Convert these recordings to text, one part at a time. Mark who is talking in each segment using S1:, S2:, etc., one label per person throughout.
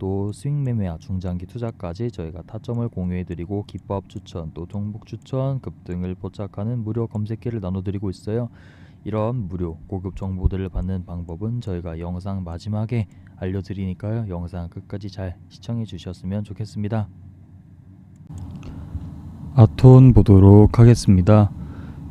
S1: 또 스윙 매매와 중장기 투자까지 저희가 타점을 공유해드리고 기법 추천 또 종목 추천 급등을 포착하는 무료 검색기를 나눠드리고 있어요. 이런 무료 고급 정보들을 받는 방법은 저희가 영상 마지막에 알려드리니까요. 영상 끝까지 잘 시청해 주셨으면 좋겠습니다. 아톤 보도록 하겠습니다.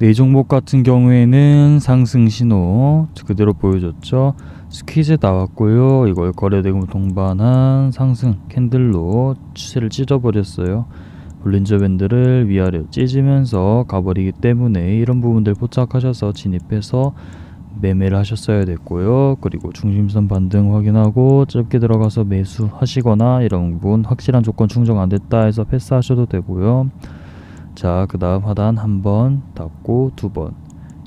S1: 네 종목 같은 경우에는 상승 신호 그대로 보여줬죠. 스퀴즈 나왔고요. 이걸 거래대금 동반한 상승 캔들로 추세를 찢어버렸어요. 볼린저 밴드를 위아래 찢으면서 가버리기 때문에 이런 부분들 포착하셔서 진입해서 매매를 하셨어야 됐고요. 그리고 중심선 반등 확인하고 짧게 들어가서 매수하시거나 이런 부분 확실한 조건 충족 안 됐다 해서 패스하셔도 되고요. 자, 그 다음 하단 한 번 닫고 두 번.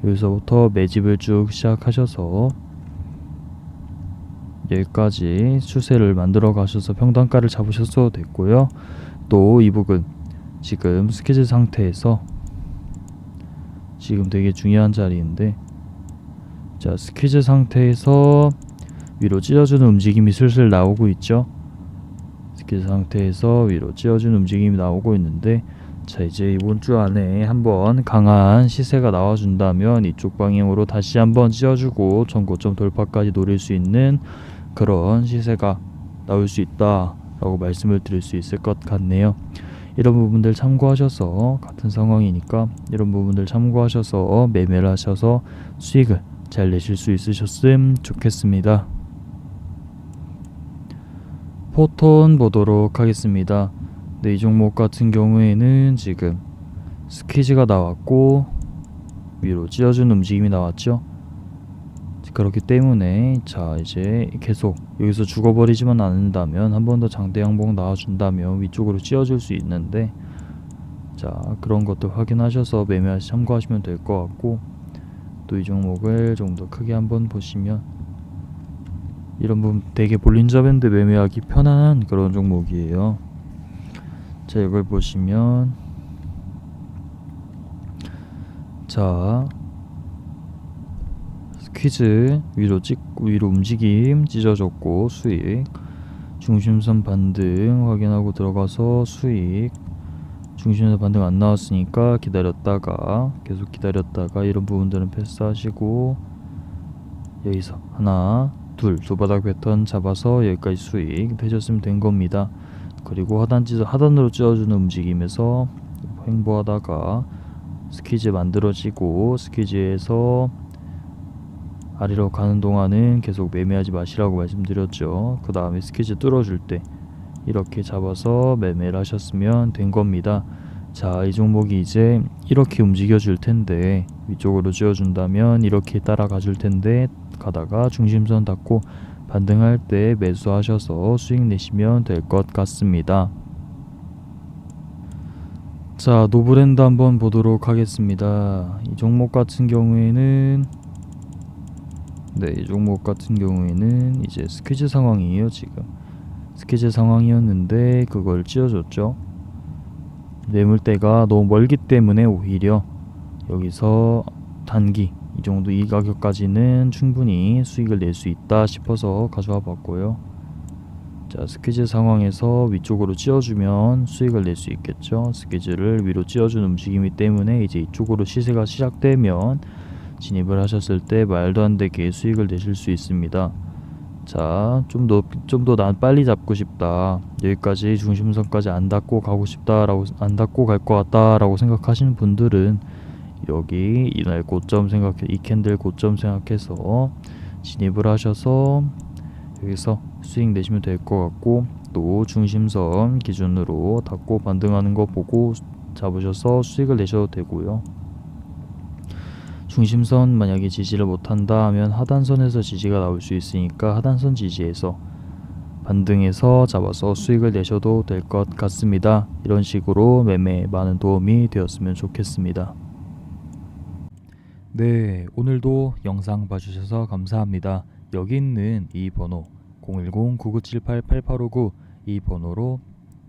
S1: 여기서부터 매집을 쭉 시작하셔서 여기까지 추세를 만들어 가셔서 평단가를 잡으셔도 됐고요. 또 이 부분 지금 스케줄 상태에서 지금 되게 중요한 자리인데 자 스퀴즈 상태에서 위로 찢어주는 움직임이 슬슬 나오고 있죠 스퀴즈 상태에서 위로 찢어주는 움직임이 나오고 있는데 자 이제 이번 주 안에 한번 강한 시세가 나와준다면 이쪽 방향으로 다시 한번 찢어주고 전고점 돌파까지 노릴 수 있는 그런 시세가 나올 수 있다 라고 말씀을 드릴 수 있을 것 같네요. 이런 부분들 참고하셔서 같은 상황이니까 이런 부분들 참고하셔서 매매를 하셔서 수익을 잘 내실 수 있으셨음 좋겠습니다. 포톤 보도록 하겠습니다. 네, 이 종목 같은 경우에는 지금 스퀴즈가 나왔고 위로 찢어준 움직임이 나왔죠. 그렇기 때문에 자 이제 계속 여기서 죽어버리지만 않는다면 한 번 더 장대 양봉 나와준다면 위쪽으로 찌어줄 수 있는데 자 그런 것들 확인하셔서 매매하시 참고하시면 될 것 같고 또 이 종목을 좀 더 크게 한번 보시면 이런 부분 되게 볼린저 밴드 매매하기 편한 그런 종목이에요 자 이걸 보시면. 자 퀴즈 위로 찍고 위로 움직임 찢어졌고 수익. 중심선 반등 확인하고 들어가서 수익. 중심선 반등 안 나왔으니까 기다렸다가 계속 기다렸다가 이런 부분들은 패스하시고 여기서 하나 둘 도바닥 패턴 잡아서 여기까지 수익 되셨으면 된 겁니다 그리고 하단 찢어 하단으로 찢어주는 움직임에서 횡보하다가 스퀴즈 만들어지고 스퀴즈에서 아래로 가는 동안은 계속 매매하지 마시라고 말씀드렸죠. 그 다음에 스퀴즈 뚫어줄 때 이렇게 잡아서 매매를 하셨으면 된 겁니다. 자, 이 종목이 이제 이렇게 움직여 줄 텐데 위쪽으로 쥐어 준다면 이렇게 따라가 줄 텐데 가다가 중심선 닫고 반등할 때 매수하셔서 수익 내시면 될 것 같습니다. 자, 노브랜드 한번 보도록 하겠습니다. 이 종목 같은 경우에는 네, 이 종목 같은 경우에는 이제 스퀴즈 상황이에요, 지금. 스퀴즈 상황이었는데 그걸 찌어줬죠. 매물대가 너무 멀기 때문에 오히려 여기서 단기 이 정도 이 가격까지는 충분히 수익을 낼 수 있다 싶어서 가져와 봤고요. 자, 스퀴즈 상황에서 위쪽으로 찌어주면 수익을 낼 수 있겠죠. 스퀴즈를 위로 찌어주는 움직임이 때문에 이제 이쪽으로 시세가 시작되면 진입을 하셨을 때 말도 안 되게 수익을 내실 수 있습니다. 자, 좀 더 좀 더 난 빨리 잡고 싶다. 여기까지 중심선까지 안 닿고 가고 싶다라고 안 닿고 갈 것 같다라고 생각하시는 분들은 여기 이날 고점 생각해 이 캔들 고점 생각해서 진입을 하셔서 여기서 수익 내시면 될 것 같고 또 중심선 기준으로 닫고 반등하는 거 보고 잡으셔서 수익을 내셔도 되고요. 중심선 만약에 지지를 못한다 하면 하단선에서 지지가 나올 수 있으니까 하단선 지지에서 반등해서 잡아서 수익을 내셔도 될 것 같습니다. 이런 식으로 매매에 많은 도움이 되었으면 좋겠습니다. 네, 오늘도 영상 봐주셔서 감사합니다. 여기 있는 이 번호 010-9978-8859 이 번호로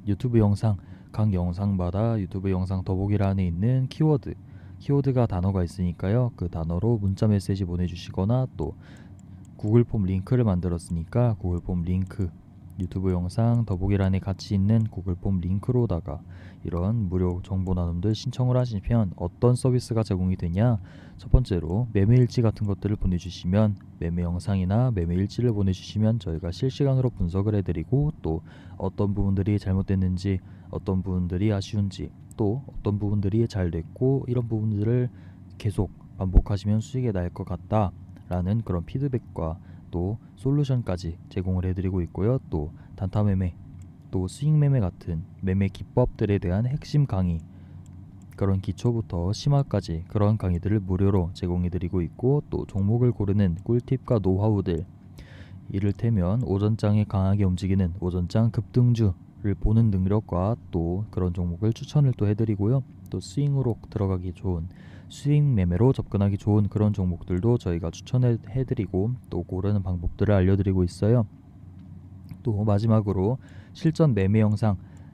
S1: 유튜브 영상 각 영상마다 유튜브 영상 더보기란에 있는 키워드 키워드가 단어가 있으니까요. 그 단어로 문자 메시지 보내주시거나 또 구글 폼 링크를 만들었으니까 구글 폼 링크 유튜브 영상 더보기란에 같이 있는 구글 폼 링크로다가 이런 무료 정보 나눔들 신청을 하시면 어떤 서비스가 제공이 되냐? 첫 번째로 매매 일지 같은 것들을 보내주시면 매매 영상이나 매매 일지를 보내주시면 저희가 실시간으로 분석을 해드리고 또 어떤 부분들이 잘못됐는지 어떤 부분들이 아쉬운지 또 어떤 부분들이 잘 됐고 이런 부분들을 계속 반복하시면 수익이 날 것 같다 라는 그런 피드백과 또 솔루션까지 제공을 해드리고 있고요. 또 단타 매매, 또 수익 매매 같은 매매 기법들에 대한 핵심 강의 그런 기초부터 심화까지 그런 강의들을 무료로 제공해드리고 있고 또 종목을 고르는 꿀팁과 노하우들 이를테면 오전장에 강하게 움직이는 오전장 급등주를 보는 능력과 또 그런 종목을 추천을 또 해드리고요. 또 스윙으로 들어가기 좋은 수익 매매로 접근하기 좋은 그런 종목들도 저희가 추천해 드리고 또 고르는 방법들을 알려드리고 있어요. 또 마지막으로 실전 매매 영상